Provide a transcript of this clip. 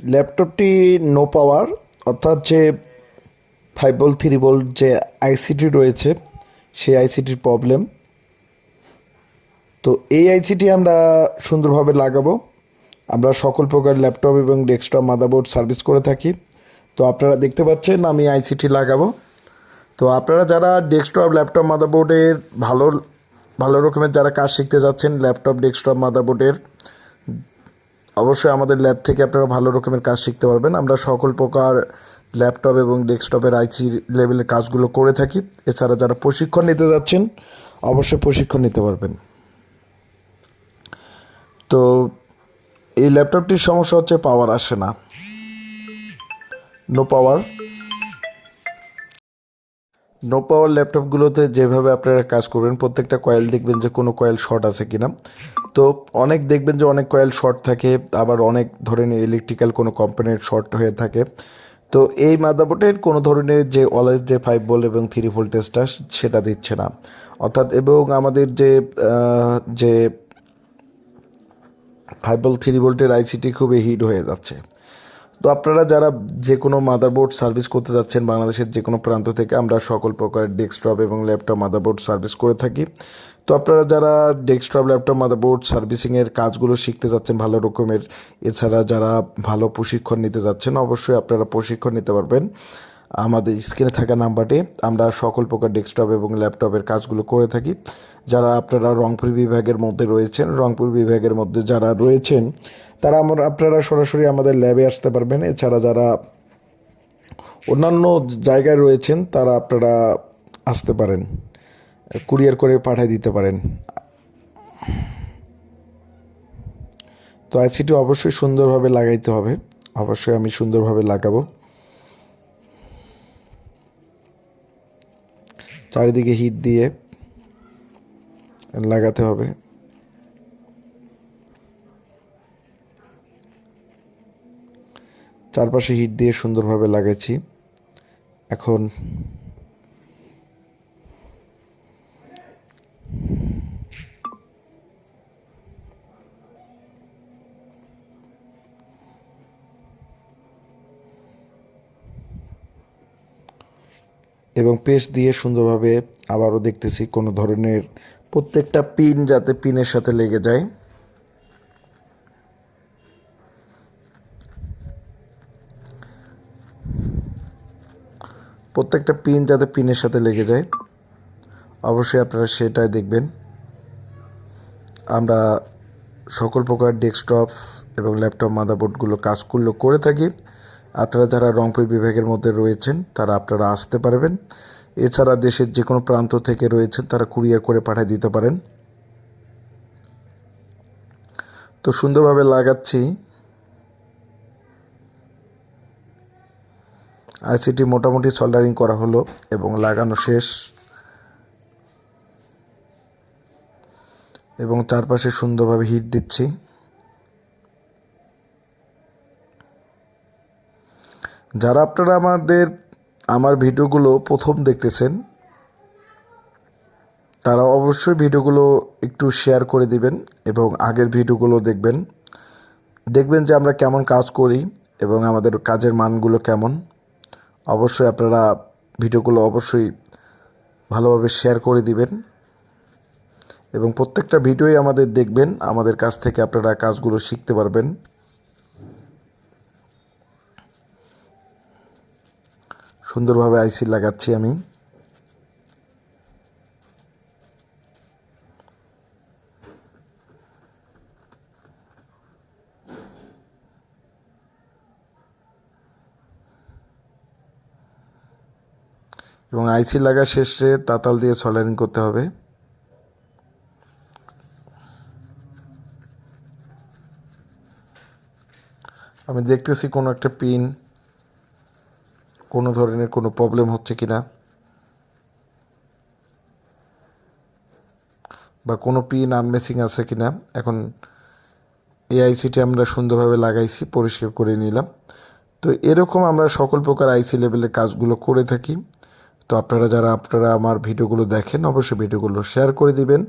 ল্যাপটপটি no power অর্থাৎ যে ফাইভ ভোল্ট থ্রি ভোল্ট যে আইসিটি রয়েছে, সেই আইসিটির প্রবলেম তো এই আইসিটি আমরা সুন্দরভাবে লাগাবো। আমরা সকল প্রকার ল্যাপটপ এবং ডেস্কটপ মাদারবোর্ড সার্ভিস করে থাকি। তো আপনারা দেখতে পাচ্ছেন আমি আইসিটি লাগাবো। তো আপনারা যারা ডেস্কটপ ল্যাপটপ মাদারবোর্ডের ভালো ভালো রকমের যারা কাজ শিখতে যাচ্ছেন ল্যাপটপ ডেস্কটপ মাদারবোর্ডের অবশ্যই আমাদের ল্যাব থেকে আপনারা ভালো রকমের কাজ শিখতে পারবেন। আমরা সকল প্রকার ল্যাপটপ এবং ডেস্কটপের আইসি লেভেলের কাজগুলো করে থাকি। এছাড়া যারা প্রশিক্ষণ নিতে যাচ্ছেন, অবশ্যই প্রশিক্ষণ নিতে পারবেন। তো এই ল্যাপটপটির সমস্যা হচ্ছে পাওয়ার আসে না। নো পাওয়ার নো পাওয়ার ল্যাপটপগুলোতে যেভাবে আপনারা কাজ করবেন, প্রত্যেকটা কয়েল দেখবেন যে কোনো কয়েল শর্ট আছে কিনা। তো অনেক দেখবেন যে অনেক কয়েল শর্ট থাকে, আবার অনেক ধরনের ইলেকট্রিক্যাল কোনো কোম্পানির শর্ট হয়ে থাকে। তো এই মাদাবোর্ডের কোনো ধরনের যে অলওয়েজ যে ফাইভ ভোল্ট এবং থ্রি ভোল্টেজটা সেটা দিচ্ছে না। অর্থাৎ এবং আমাদের যে যে ফাইভ ভোল্ট থ্রি ভোল্টের আইসিটি খুবই হিট হয়ে যাচ্ছে। তো আপনারা যারা যে কোনো মাদারবোর্ড সার্ভিস করতে যাচ্ছেন বাংলাদেশের যে কোনো প্রান্ত থেকে, আমরা সকল প্রকার ডেস্কটপ এবং ল্যাপটপ মাদারবোর্ড সার্ভিস করে থাকি। তো আপনারা যারা ডেস্কটপ ল্যাপটপ মাদারবোর্ড সার্ভিসিংয়ের কাজগুলো শিখতে যাচ্ছেন ভালো রকমের, এছাড়া যারা ভালো প্রশিক্ষণ নিতে যাচ্ছেন, অবশ্যই আপনারা প্রশিক্ষণ নিতে পারবেন। আমাদের স্ক্রিনে থাকা নাম্বারটি আমরা সকল প্রকার ডেস্কটপ এবং ল্যাপটপের কাজগুলো করে থাকি। যারা আপনারা রংপুর বিভাগের মধ্যে রয়েছেন, রংপুর বিভাগের মধ্যে যারা রয়েছেন, তারা আমরা, আপনারা সরাসরি আমাদের ল্যাবে আসতে পারবেন। এছাড়া যারা অন্যান্য জায়গায় রয়েছেন, তারা আপনারা আসতে পারেন। কুরিয়ার করে পাঠিয়ে দিতে পারেন। তো আইসিটি অবশ্যই সুন্দরভাবে লাগাইতে হবে। অবশ্যই আমি সুন্দরভাবে লাগাবো। চারিদিকে হিট দিয়ে লাগাতে হবে। চারপাশে হিট দিয়ে সুন্দরভাবে লাগাচ্ছি। এখন এবং পেস্ট দিয়ে সুন্দরভাবে আবারও দেখতেছি কোনো ধরনের প্রত্যেকটা পিন যাতে পিনের সাথে লেগে যায়। প্রত্যেকটা পিন যাতে পিনের সাথে লেগে যায়, অবশ্যই আপনারা সেটাই দেখবেন। আমরা সকল প্রকার ডেস্কটপ এবং ল্যাপটপ, মাদারবোর্ডগুলো কাজগুলো করে থাকি। আপনারা যারা রংপুর বিভাগের মধ্যে রয়েছেন, তারা আপনারা আসতে পারবেন। এছাড়া দেশের যে কোনো প্রান্ত থেকে রয়েছেন, তারা কুরিয়ার করে পাঠিয়ে দিতে পারেন। তো সুন্দরভাবে লাগাচ্ছি। আইসিটি মোটামুটি সোল্ডারিং করা হলো এবং লাগানো শেষ। এবং চারপাশে সুন্দরভাবে হিট দিচ্ছি। যারা আপনারা আমাদের, আমার ভিডিওগুলো প্রথম দেখতেছেন, তারা অবশ্যই ভিডিওগুলো একটু শেয়ার করে দিবেন এবং আগের ভিডিওগুলো দেখবেন। দেখবেন যে আমরা কেমন কাজ করি এবং আমাদের কাজের মানগুলো কেমন। অবশ্যই আপনারা ভিডিওগুলো অবশ্যই ভালোভাবে শেয়ার করে দিবেন। এবং প্রত্যেকটা ভিডিওই আমাদের দেখবেন, আমাদের কাছ থেকে আপনারা কাজগুলো শিখতে পারবেন। সুন্দরভাবে আইসি লাগাচ্ছি আমি। এবং আইসি লাগা শেষে তাতাল দিয়ে সলারিং করতে হবে। আমি দেখতেছি কোনো একটা পিন কোনো ধরনের কোনো প্রবলেম হচ্ছে কি না বা কোনো পিন আনমেসিং আছে কি না এখন এই আইসিটি আমরা সুন্দরভাবে লাগাইছি, পরিষ্কার করে নিলাম। তো এরকম আমরা সকল প্রকার আইসি লেভেলের কাজগুলো করে থাকি। তো আপনারা যারা, আপনারা আমার ভিডিওগুলো দেখেন, অবশ্যই ভিডিওগুলো শেয়ার করে দিবেন।